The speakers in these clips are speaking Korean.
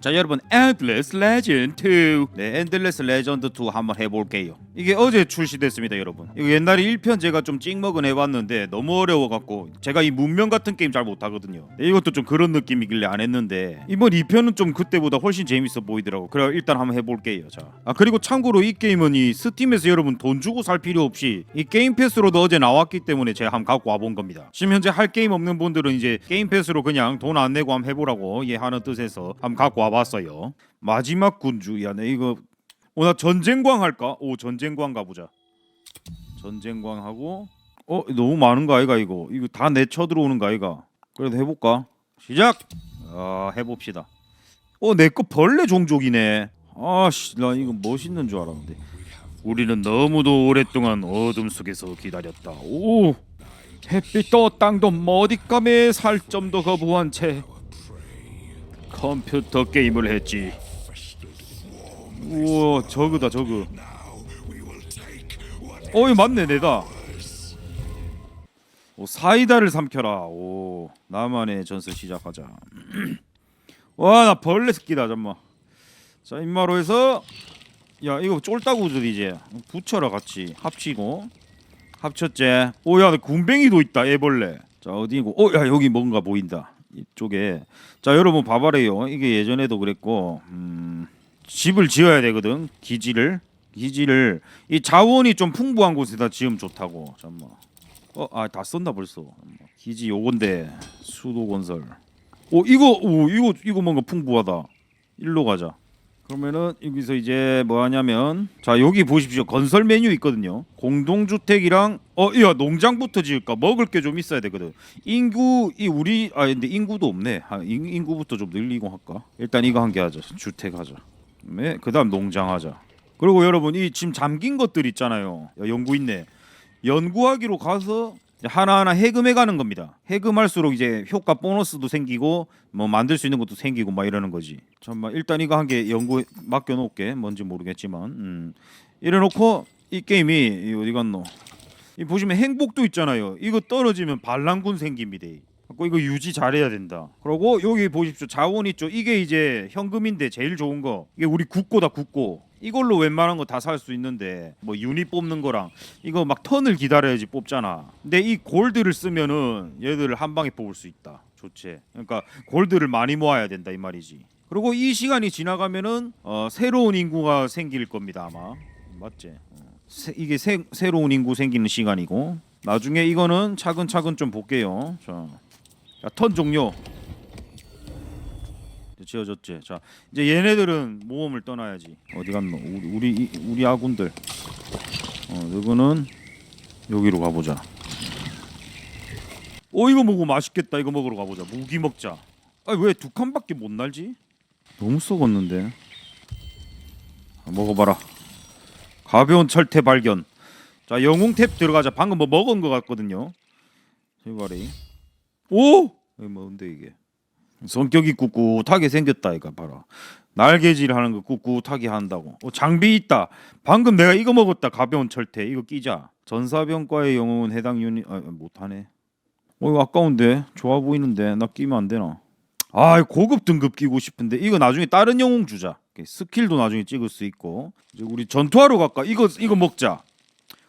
자 여러분 엔들레스 레전드 2 네, 엔들레스 레전드 2 한번 해볼게요. 이게 어제 출시됐습니다 여러분. 이거 옛날에 1편 제가 좀 찍먹은 해봤는데 너무 어려워갖고 제가 이 문명 같은 게임 잘 못하거든요. 네, 이것도 좀 그런 느낌이길래 안 했는데 이번 2편은 좀 그때보다 훨씬 재밌어 보이더라고. 그래 일단 한번 해볼게요 자아 그리고 참고로 이 게임은 이 스팀에서 여러분 돈 주고 살 필요 없이 이 게임 패스로도 어제 나왔기 때문에 제가 한번 갖고 와본 겁니다. 지금 현재 할 게임 없는 분들은 이제 게임 패스로 그냥 돈 안 내고 한번 해보라고 예 하는 뜻에서 한번 갖고 와 봤어요. 마지막 군주 야 내 이거 오나 전쟁광 할까? 오 전쟁광 가보자. 전쟁광 하고 어 너무 많은 거 아이가 이거. 이거 다 내 쳐 들어오는 거 아이가. 그래도 해볼까? 시작! 아 해봅시다. 어내 거 벌레 종족이네. 아씨 나 이거 멋있는 줄 알았는데. 우리는 너무도 오랫동안 어둠 속에서 기다렸다. 오! 햇빛도 땅도 머디감에 살점도 거부한 채 컴퓨터 게임을 했지. 우와 저그다 저그. 어이 맞네 내다. 오 사이다를 삼켜라. 오 나만의 전설 시작하자. 와 나 벌레 새끼다 잠만 자 임마로 해서 야 이거 쫄따구들 이제. 붙여라 같이. 합치고. 합쳤지? 오야 군뱅이도 있다 애벌레. 자 어디고. 어야 여기 뭔가 보인다 이쪽에. 자 여러분 봐봐래요. 이게 예전에도 그랬고 음, 집을 지어야 되거든 기지를. 기지를. 이 자원이 좀 풍부한 곳에다 지으면 좋다고 잠만 어아 다 썼나 벌써. 기지 요건데 수도 건설. 오 이거 오 이거 이거 뭔가 풍부하다. 일로 가자 그러면은 여기서 이제 뭐 하냐면 자 여기 보십시오. 건설 메뉴 있거든요. 공동주택이랑 어야 농장부터 지을까? 먹을 게 좀 있어야 되거든. 인구 이 우리 아 근데 인구도 없네. 아, 인, 인구부터 좀 늘리고 할까? 일단 이거 한 개 하자. 주택 하자. 네 그다음 농장 하자. 그리고 여러분 이 지금 잠긴 것들 있잖아요. 야, 연구 있네. 연구하기로 가서 하나하나 해금해 가는 겁니다. 해금할수록 이제 효과 보너스도 생기고 뭐 만들 수 있는 것도 생기고 막 이러는 거지. 잠만 일단 이거 한 개 연구 맡겨 놓을게. 뭔지 모르겠지만. 음. 이래 놓고 이 게임이 이 어디 갔노? 이 보시면 행복도 있잖아요. 이거 떨어지면 반란군 생깁니다. 그리고 이거 유지 잘해야 된다. 그리고 여기 보십시오. 자원 있죠. 이게 이제 현금인데 제일 좋은 거. 이게 우리 국고다 국고. 이걸로 웬만한 거 다 살 수 있는데 뭐 유닛 뽑는 거랑 이거 막 턴을 기다려야지 뽑잖아. 근데 이 골드를 쓰면은 얘들을 한 방에 뽑을 수 있다. 좋지. 그러니까 골드를 많이 모아야 된다 이 말이지. 그리고 이 시간이 지나가면은 어, 새로운 인구가 생길 겁니다 아마. 맞지? 어. 새, 이게 새, 새로운 인구 생기는 시간이고 나중에 이거는 차근차근 좀 볼게요. 자, 자, 턴 종료. 지어졌지. 자, 이제 얘네들은 모험을 떠나야지. 어디 갔노? 우리 우리 이- 우리 아군들. 어, 이거는 여기로 가보자. 어 이거 먹고 맛있겠다. 이거 먹으러 가보자. 무기 먹자. 아왜 두 칸밖에 못 날지? 너무 썩었는데. 아, 먹어봐라. 가벼운 철퇴 발견. 자 영웅 탭 들어가자. 방금 뭐 먹은 것 같거든요. 제발이. 오! 뭔데 이게? 성격이 꿋꿋하게 생겼다 이거 봐라. 날개질 하는 거 꿋꿋하게 한다고. 어, 장비 있다. 방금 내가 이거 먹었다. 가벼운 철퇴. 이거 끼자. 전사병과의 영웅은 해당 유닛 아, 못하네. 어 이거 아까운데 좋아 보이는데 나 끼면 안 되나? 아 고급 등급 끼고 싶은데 이거 나중에 다른 영웅 주자. 스킬도 나중에 찍을 수 있고 이제 우리 전투하러 갈까? 이거 이거 먹자.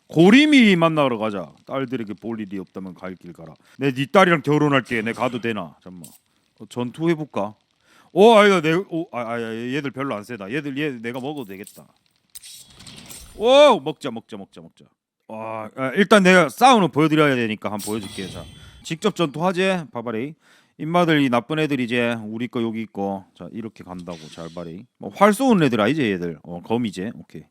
고리미 만나러 가자. 딸들에게 볼 일이 없다면 갈 길 가라. 내 네 딸이랑 결혼할게. 내 가도 되나? 잠만. 어, 전투 해볼까? 오 아이가 내, 오, 아, 아, 아, 얘들 별로 안 세다. 얘들 얘 내가 먹어도 되겠다. 오 먹자 먹자 먹자 먹자. 와 아, 일단 내가 싸우는 보여드려야 되니까 한번 보여줄게. 자 직접 전투하지 바바리. 인마들 이 나쁜 애들 이제 우리 거 여기 있고 자 이렇게 간다고 잘 바리. 뭐활 쏘는 애들 아니지 얘들. 어 검이제 오케이.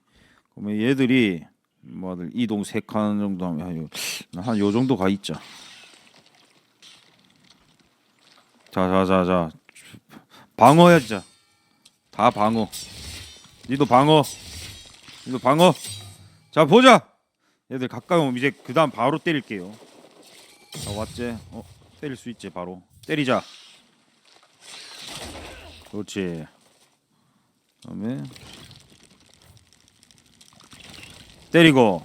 그러면 얘들이 뭐들 이동 세 칸 정도 하면 한 요 정도 가 있자. 자자자자. 방어야 진짜 다 방어. 니도 방어. 니도 방어. 자 보자. 얘들 가까이 오면 이제 그 다음 바로 때릴게요. 자 왔지? 어 때릴 수 있지 바로. 때리자. 그렇지. 그다음에 때리고.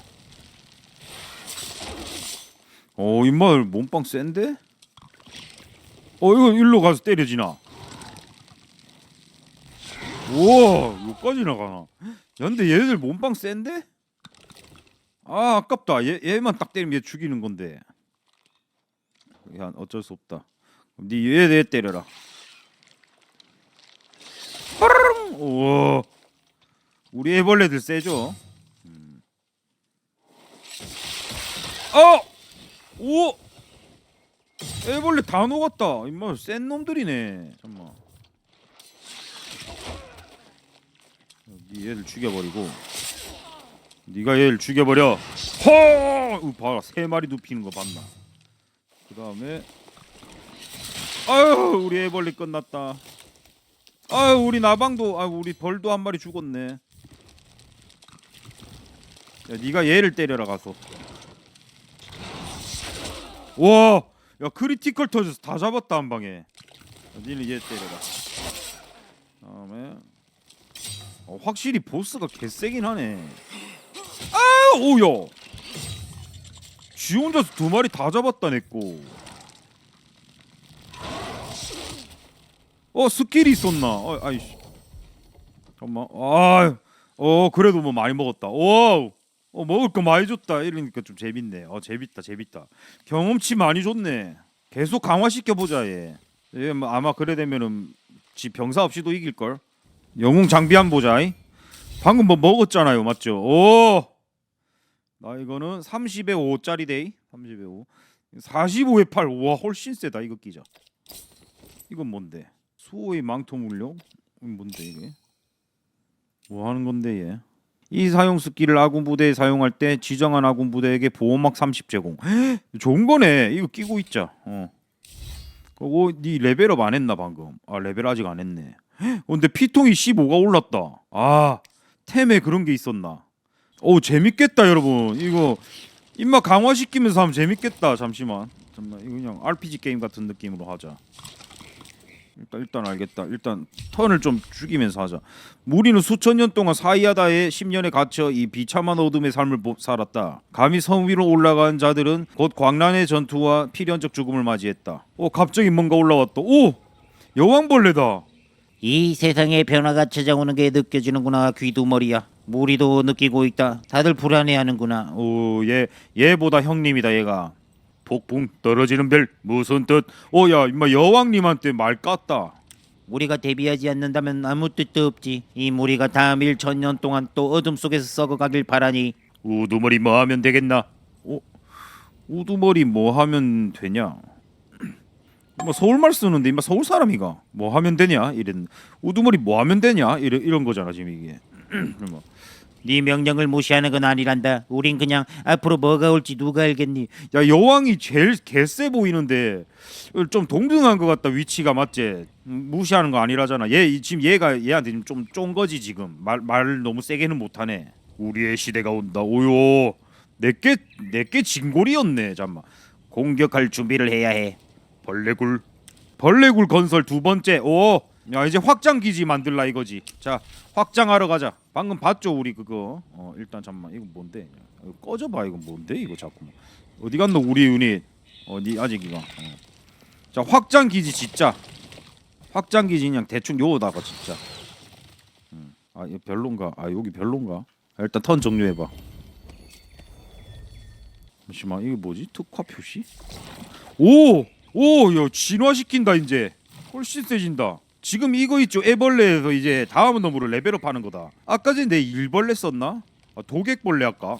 오 임마 몸빵 센데? 어 이거 일로 가서 때려지나? 우와 여기까지 나가나? 야 근데 얘들 몸빵 센데? 아 아깝다. 얘, 얘만 딱 때리면 얘 죽이는 건데. 야 어쩔 수 없다. 니얘 얘 때려라. 빠르릉! 우와. 우리 애벌레들 세죠 음. 어! 오! 애벌레 다 녹았다. 임마 센 놈들이네 잠만 니 얘를 죽여버리고. 네가 얘를 죽여버려. 허! 이거 봐라. 세 마리 눕히는 거 봤나? 그 다음에 아유 우리 애벌레 끝났다. 아유 우리 나방도 아 우리 벌도 한 마리 죽었네. 야 네가 얘를 때려라 가서. 와 야 크리티컬 터져서 다 잡았다 한 방에 야, 니는 얘 때려라 다음에 어, 확실히 보스가 개세긴 하네. 아, 오야. 쥐 혼자서 두 마리 다 잡았다 내고. 어 스킬이 있었나? 어, 아이씨. 잠깐만. 아, 어 그래도 뭐 많이 먹었다. 오, 어 먹을 거 많이 줬다. 이러니까 좀 재밌네. 어 재밌다, 재밌다. 경험치 많이 줬네. 계속 강화시켜 보자 얘. 얘 뭐 아마 그래 되면은 지 병사 없이도 이길 걸. 영웅 장비 한 보자. 이. 방금 뭐 먹었잖아요, 맞죠? 오, 나 이거는 30에 5짜리 데이, 30에 5, 45에 8. 와, 훨씬 세다 이거 끼자. 이건 뭔데? 수호의 망토 물력? 뭔데 이게? 뭐 하는 건데 얘? 이 사용 스킬을 아군 부대에 사용할 때 지정한 아군 부대에게 보호막 30 제공. 헉, 좋은 거네. 이거 끼고 있자. 어. 그리고 네 레벨업 안 했나 방금? 아 레벨 아직 안 했네. 어, 근데 피통이 15가 올랐다. 아 템에 그런 게 있었나? 오 재밌겠다 여러분. 이거 입맛 강화시키면서 하면 재밌겠다. 잠시만. 잠만 이거 그냥 RPG 게임 같은 느낌으로 하자. 일단 일단 알겠다. 일단 턴을 좀 죽이면서 하자. 무리는 수천 년 동안 사이아다의 10년에 갇혀 이 비참한 어둠의 삶을 보- 살았다. 감히 섬 위로 올라간 자들은 곧 광란의 전투와 필연적 죽음을 맞이했다. 오 갑자기 뭔가 올라왔다. 오 여왕벌레다. 이 세상의 변화가 찾아오는 게 느껴지는구나 귀두머리야 무리도 느끼고 있다 다들 불안해하는구나 오, 얘 얘보다 형님이다 얘가. 폭풍 떨어지는 별 무슨 뜻? 오야 임마 여왕님한테 말 깠다. 우리가 대비하지 않는다면 아무 뜻도 없지 이 무리가 다음 1천년 동안 또 어둠 속에서 썩어가길 바라니 우두머리 뭐 하면 되겠나? 어? 우두머리 뭐 하면 되냐? 뭐 서울말 쓰는데 임마 서울 사람이가 뭐 하면 되냐? 이런 우두머리 뭐 하면 되냐? 이런 이런 거잖아 지금 이게. 뭐. 네 명령을 무시하는 건 아니란다 우린 그냥 앞으로 뭐가 올지 누가 알겠니 야 여왕이 제일 개쎄 보이는데 좀 동등한 것 같다 위치가 맞지? 음, 무시하는 거 아니라잖아. 얘 이- 지금 얘가 얘한테 좀쫀 거지 지금 말 말 너무 세게는 못하네. 우리의 시대가 온다. 오요 내게 내게 진골이었네. 잠만 공격할 준비를 해야 해 벌레굴 벌레굴 건설 두 번째. 오. 야 이제 확장 기지 만들라 이거지. 자 확장하러 가자. 방금 봤죠 우리 그거. 어 일단 잠만 이거 뭔데? 이거 꺼져봐 이거 뭔데 이거 자꾸. 어디 갔노 우리 유닛? 어디 아직 이거. 어. 자 확장 기지 짓자. 확장 기지 그냥 대충 요다가 진짜. 음. 아 이거 별론가? 아 여기 별론가? 아, 일단 턴 종료해봐. 잠시만 이게 뭐지? 특화 표시? 오! 오! 야 진화시킨다 이제 훨씬 세진다 지금 이거 있죠. 애벌레에서 이제 다음 놈으로 레벨업 하는 거다. 아까 전에 내 일벌레 썼나? 아 도객벌레 할까?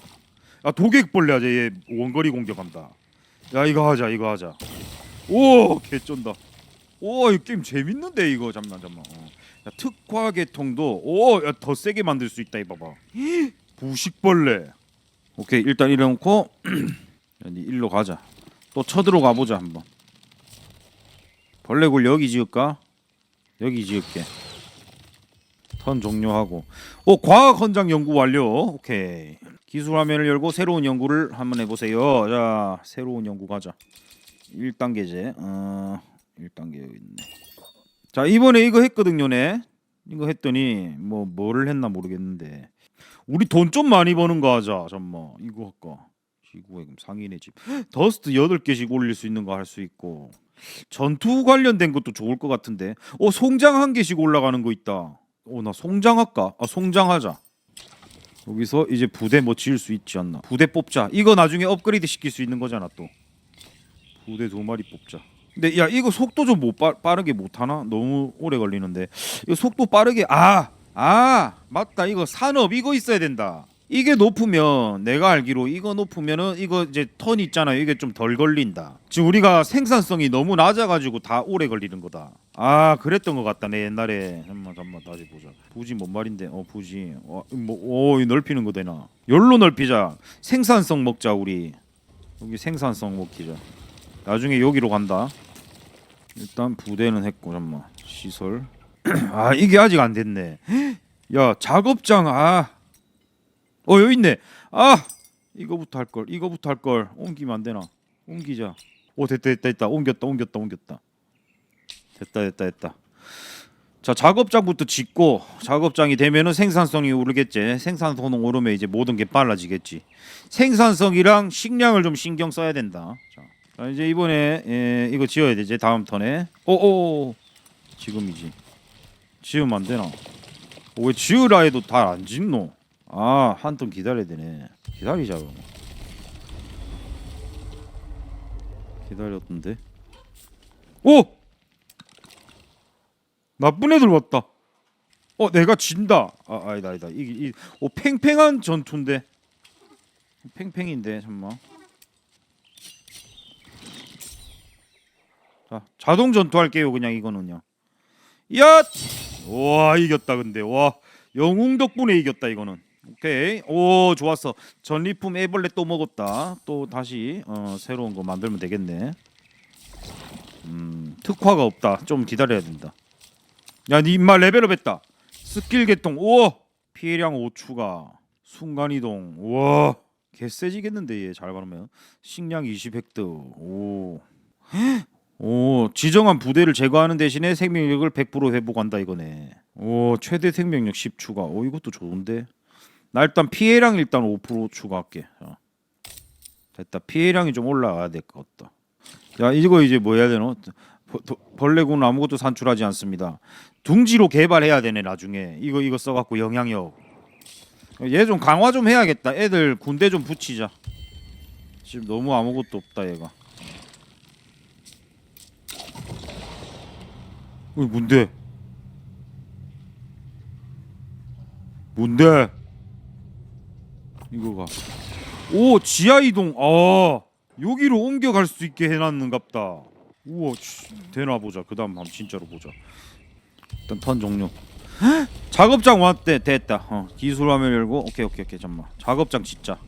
아 도객벌레 하자. 얘 원거리 공격한다. 야 이거 하자 이거 하자. 오 개쩐다. 오이 게임 재밌는데 이거. 잠만 잠만. 어. 야, 특화 계통도 오더 세게 만들 수 있다 이 봐봐. 부식벌레. 오케이 일단 이래놓고 일로 가자. 또 쳐들어가 보자 한번. 벌레굴 여기 지을까? 여기 지을게. 턴 종료하고. 오 과학 헌장 연구 완료. 오케이. 기술 화면을 열고 새로운 연구를 한번 해보세요. 자 새로운 연구 가자. 1단계제. 어 1단계 여기 있네. 자 이번에 이거 했거든요, 네. 이거 했더니 뭐 뭐를 했나 모르겠는데 우리 돈 좀 많이 버는 거 하자. 잠만 이거 할까? 지구의 상인의 집. 더스트 8개씩 올릴 수 있는 거 할 수 있고 전투 관련된 것도 좋을 것 같은데 어 송장 한 개씩 올라가는 거 있다 오나 송장 할까? 아 송장 하자. 여기서 이제 부대 뭐 지을 수 있지 않나? 부대 뽑자. 이거 나중에 업그레이드 시킬 수 있는 거잖아 또. 부대 두 마리 뽑자. 근데 야 이거 속도 좀 못 빠르게 못 하나? 너무 오래 걸리는데. 이거 속도 빠르게 아! 아! 맞다. 이거 산업 이거 있어야 된다. 이게 높으면 내가 알기로 이거 높으면은 이거 이제 턴 있잖아요. 이게 좀 덜 걸린다. 지금 우리가 생산성이 너무 낮아가지고 다 오래 걸리는 거다. 아 그랬던 것 같다. 내 옛날에 잠만 잠만 다시 보자. 부지 뭔 말인데? 어 부지. 어, 뭐오 넓히는 거 되나? 열로 넓히자. 생산성 먹자 우리. 여기 생산성 먹기자. 나중에 여기로 간다. 일단 부대는 했고 잠만 시설. 아 이게 아직 안 됐네. 야 작업장 아. 어 여기 있네. 아 이거부터 할 걸. 이거부터 할 걸. 옮기면 안 되나? 옮기자. 오 됐다 됐다 됐다. 옮겼다 옮겼다 옮겼다. 됐다 됐다 됐다. 자 작업장부터 짓고 작업장이 되면은 생산성이 오르겠지. 생산성 오르면 이제 모든 게 빨라지겠지. 생산성이랑 식량을 좀 신경 써야 된다. 자, 자 이제 이번에 예, 이거 지어야 되지 다음 턴에. 오오 지금이지. 지으면 안 되나? 어, 왜 지으라 해도 다 안 짓노? 아, 한 턴 기다려야 되네. 기다리자 그럼. 기다렸던데. 오! 나쁜 애들 왔다. 어, 내가 진다. 아, 아니다, 아니다. 이게 이, 오 팽팽한 전투인데. 팽팽인데, 잠만. 자, 자동 전투 할게요. 그냥 이거는요. 야! 와, 이겼다 근데. 와. 영웅 덕분에 이겼다 이거는. 오케이. 오 좋았어. 전리품 애벌레 또 먹었다. 또 다시 어, 새로운 거 만들면 되겠네. 음 특화가 없다. 좀 기다려야 된다. 야니 임마 레벨업했다. 스킬 개통. 오 피해량 5 추가. 순간 이동. 우와 개 세지겠는데 얘잘 받으면 식량 20 획득. 오. 오 지정한 부대를 제거하는 대신에 생명력을 100% 회복한다 이거네. 오 최대 생명력 10 추가. 오 이것도 좋은데. 나 일단 피해량 일단 5% 추가할게. 자. 됐다. 피해량이 좀 올라가야 될 것 같다. 야 이거 이제 뭐 해야 되노? 벌레군 아무것도 산출하지 않습니다. 둥지로 개발해야 되네 나중에. 이거 이거 써갖고 영향력. 얘 좀 강화 좀 해야겠다. 애들 군대 좀 붙이자. 지금 너무 아무것도 없다 얘가. 어 뭔데? 뭔데? 이거가. 오 지하 이동. 아 여기로 옮겨갈 수 있게 해놨는갑다. 우와 씨, 되나 보자. 그 다음 한번 진짜로 보자. 일단 턴 종료. 헉! 작업장 왔대 됐다. 어, 기술 화면 열고 오케이 오케이 오케이 잠만. 작업장 짓자.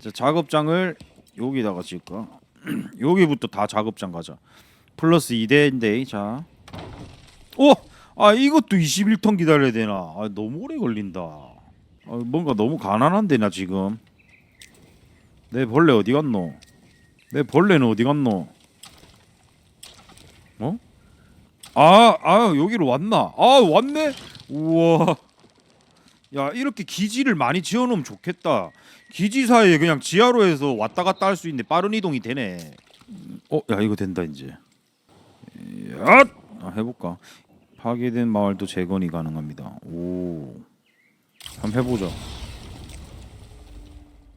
자, 작업장을 여기다가 짓까? 여기부터 다 작업장 가자. 플러스 2대인데 자. 오! 아 이것도 21턴 기다려야 되나? 아 너무 오래 걸린다. 아, 뭔가 너무 가난한데 나 지금. 내 벌레 어디 갔노? 내 벌레는 어디 갔노? 어? 아, 아 여기로 왔나? 아 왔네. 우와. 야 이렇게 기지를 많이 지어놓으면 좋겠다. 기지 사이에 그냥 지하로 해서 왔다 갔다 할 수 있는데 빠른 이동이 되네. 어, 야 이거 된다 이제. 야, 아, 해볼까? 파괴된 마을도 재건이 가능합니다. 오, 한번 해보자.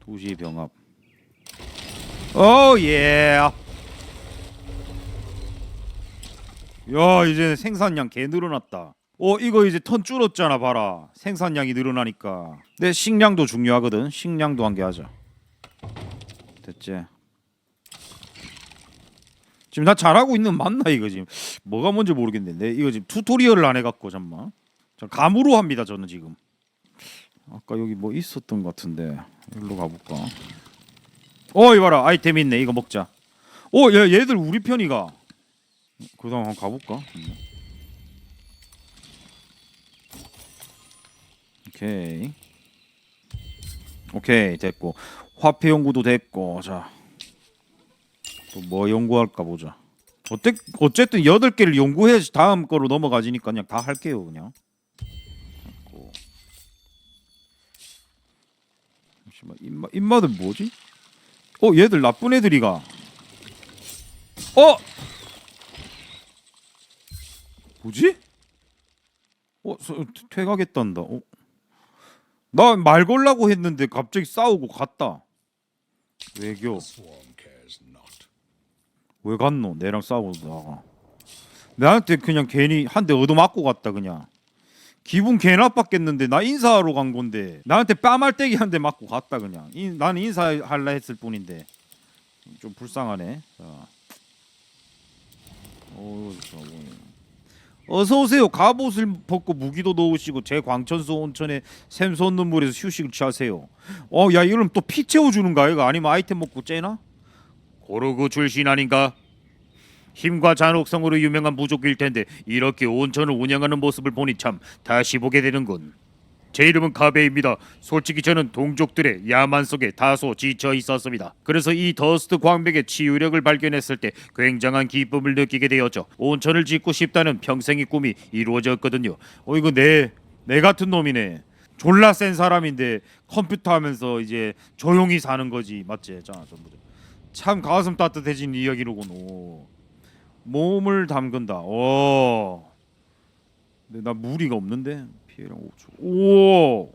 도시 병합. 오 예. 야 이제 생산량 개 늘어났다. 어 이거 이제 턴 줄었잖아 봐라. 생산량이 늘어나니까. 내 식량도 중요하거든. 식량도 한 개 하자. 됐지. 지금 나 잘하고 있는 거 맞나 이거 지금 뭐가 뭔지 모르겠는데 이거 지금 튜토리얼을 안 해갖고 잠만 자, 감으로 합니다 저는 지금 아까 여기 뭐 있었던 것 같은데 일로 가볼까? 어 이봐라. 아이템 있네. 이거 먹자. 어야 얘들 우리 편이가. 그다음 한번 가볼까? 음. 오케이. 오케이 됐고. 화폐 연구도 됐고. 자 또 뭐 연구할까 보자. 어때, 어쨌든 여덟 개를 연구해야지 다음 거로 넘어가지니까 그냥 다 할게요 그냥. 잠시만 입마 입마들 뭐지? 어 얘들 나쁜 애들이가. 어 뭐지? 어, 서, 퇴각했단다. 어? 나말 걸라고 했는데 갑자기 싸우고 갔다. 외교. 왜 갔노? 내랑 싸우다가 나한테 그냥 괜히 한 대 얻어맞고 갔다 그냥. 기분 개 나 빴겠는데 나 인사하러 간 건데 나한테 뺨알때기 한 대 맞고 갔다 그냥. 인, 나는 인사할라 했을 뿐인데 좀 불쌍하네. 자. 어. 어서 오세요. 갑옷을 벗고 무기도 넣으시고 제 광천수 온천에 샘 솟는 물에서 휴식을 취하세요. 어, 야 이러면 또 피 채워주는가 이거 아니면 아이템 먹고 째나? 고르고 출신 아닌가? 힘과 잔혹성으로 유명한 부족일 텐데 이렇게 온천을 운영하는 모습을 보니 참 다시 보게 되는군. 제 이름은 가베입니다. 솔직히 저는 동족들의 야만 속에 다소 지쳐 있었습니다. 그래서 이 더스트 광백의 치유력을 발견했을 때 굉장한 기쁨을 느끼게 되었죠. 온천을 짓고 싶다는 평생의 꿈이 이루어졌거든요. 어 이거 내 내 같은 놈이네. 졸라 센 사람인데 컴퓨터 하면서 이제 조용히 사는 거지 맞지? 자 전부 다. 참 가슴 따뜻해진 이야기로군. 오. 몸을 담근다. 오. 근데 나 무리가 없는데 피해량 5초. 오.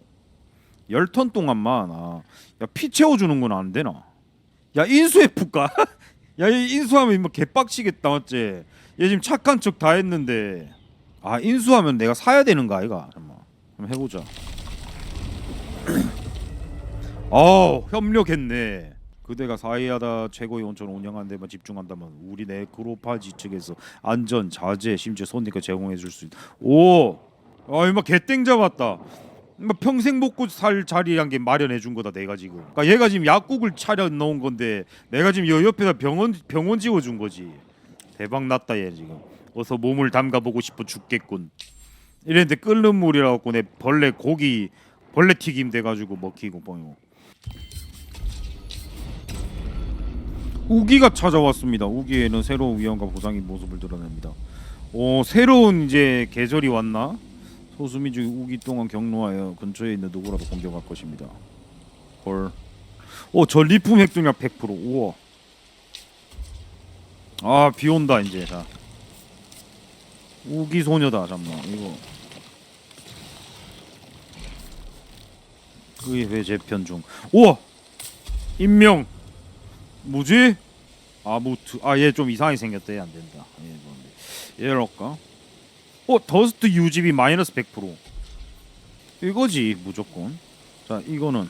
열턴 동안만 아. 야 피 채워 주는 건안 되나? 야 인수해 풀까? 야 이 인수하면 뭐 개빡치겠다 맞지? 얘 지금 착한 척 다 했는데 아 인수하면 내가 사야 되는가 아이가? 잠깐만. 한번 해 보자. 어 협력했네. 그대가 사이하다 최고의 온천 운영하는 데만 집중한다면 우리 네크로파지 측에서 안전 자재 심지어 손님과 제공해 줄 수 있다. 오, 아 이마 개땡 잡았다. 이마 평생 먹고 살 자리란 게 마련해 준 거다 내가 지금. 그러니까 얘가 지금 약국을 차려 놓은 건데 내가 지금 여 옆에다 병원 병원 지어 준 거지. 대박 났다 얘 지금. 어서 몸을 담가 보고 싶어 죽겠군. 이랬는데 끓는 물이라 갖고 내 벌레 고기 벌레 튀김 돼 가지고 먹히고 뻥이고. 우기가 찾아왔습니다. 우기에는 새로운 위험과 보상의 모습을 드러냅니다. 오 새로운 이제 계절이 왔나? 소수민족이 우기 동안 경로하여 근처에 있는 누구라도 공격할 것입니다. 헐. 오 전리품 획득량 100%. 우와. 아 비 온다 이제 자. 우기 소녀다 잠만 이거. 의회 재편 중. 우와. 임명. 뭐지? 아무트 아얘 좀 이상하게 생겼다. 얘안 된다. 얘 뭔데. 얘를 할까? 어 더스트 유지비 마이너스 100% 이거지 무조건. 자 이거는.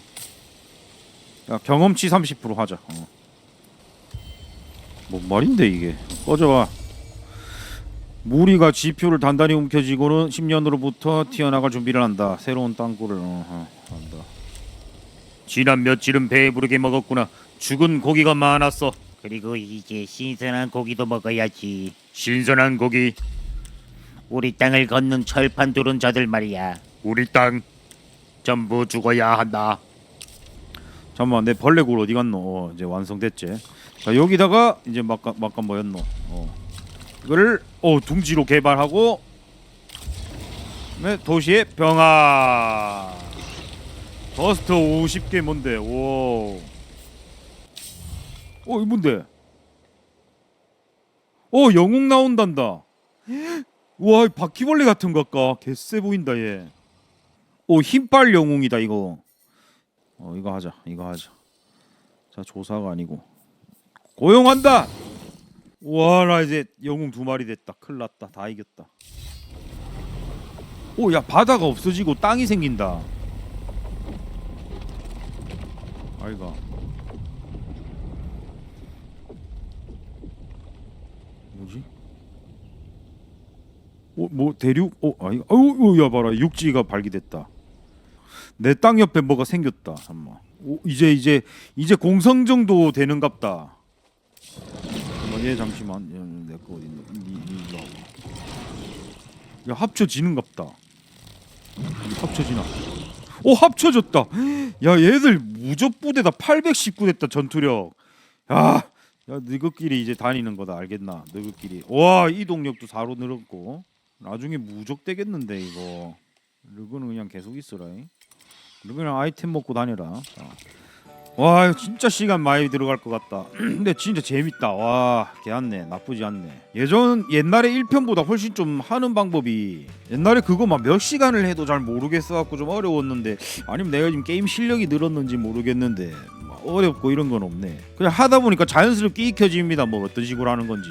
야 경험치 30% 하자. 어. 뭔 말인데 이게? 꺼져봐. 무리가 지표를 단단히 움켜쥐고는 10년으로부터 튀어나갈 준비를 한다. 새로운 땅굴을 어, 어, 한다. 지난 며칠은 배부르게 먹었구나 죽은 고기가 많았어 그리고 이제 신선한 고기도 먹어야지. 신선한 고기 우리 땅을 걷는 철판 두른 자들 말이야. 우리 땅 전부 죽어야 한다. 잠깐만 내 벌레굴 어디 갔노? 어, 이제 완성됐지. 자 여기다가 이제 막간 막간 뭐였노? 어. 이거를 어 둥지로 개발하고 네 도시의 병화 더스트 50개 뭔데? 오. 어 이거 뭔데? 어 영웅 나온단다. 와 바퀴벌레 같은 것 같까 개쎄 보인다 얘. 오 힘빨 영웅이다 이거. 어 이거 하자 이거 하자. 자 조사가 아니고 고용한다. 와 나 이제 영웅 두 마리 됐다. 큰났다 다 이겼다. 오 야 바다가 없어지고 땅이 생긴다. 아이가. 뭐지? 어, 뭐 대륙? 어, 아니, 어우, 야 봐라, 육지가 발기됐다. 내 땅 옆에 뭐가 생겼다. 잠만. 오, 이제 이제 이제 공성 정도 되는갑다. 얘 잠시만. 내 거 어디 있나? 니, 니 일로 와봐. 야 합쳐지는갑다. 합쳐지나? 오 합쳐졌다. 야 얘들 무적 부대다 819 됐다 전투력. 야, 야 너희끼리 이제 다니는 거다 알겠나? 너희끼리. 와 이동력도 4로 늘었고 나중에 무적 되겠는데 이거. 르그는 그냥 계속 있어라. 르그는 아이템 먹고 다녀라. 자. 와 진짜 시간 많이 들어갈 것 같다 근데 진짜 재밌다 와 개안네 나쁘지 않네 예전 옛날에 1편보다 훨씬 좀 하는 방법이 옛날에 그거 막 몇 시간을 해도 잘 모르겠어 갖고 좀 어려웠는데 아니면 내가 지금 게임 실력이 늘었는지 모르겠는데 막 어렵고 이런 건 없네. 그냥 하다 보니까 자연스럽게 익혀집니다. 뭐 어떤 식으로 하는 건지.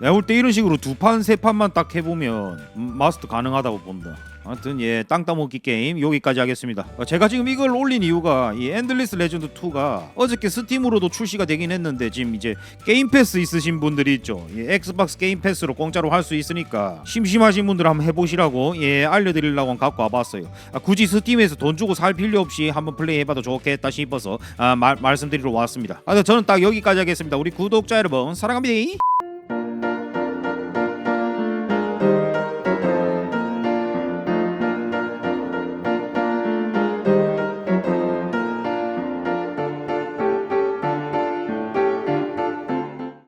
내가 볼 때 이런 식으로 두 판 세 판만 딱 해보면 음, 마스터 가능하다고 본다 아무튼 예 땅 따먹기 게임 여기까지 하겠습니다. 어, 제가 지금 이걸 올린 이유가 이 엔들리스 레전드 2가 어저께 스팀으로도 출시가 되긴 했는데 지금 이제 게임 패스 있으신 분들이 있죠. 이 엑스박스 게임 패스로 공짜로 할 수 있으니까 심심하신 분들 한번 해보시라고 예 알려드리려고 갖고 와봤어요. 아, 굳이 스팀에서 돈 주고 살 필요 없이 한번 플레이해봐도 좋겠다 싶어서 아, 말, 말씀드리러 왔습니다. 아, 저는 딱 여기까지 하겠습니다. 우리 구독자 여러분 사랑합니다.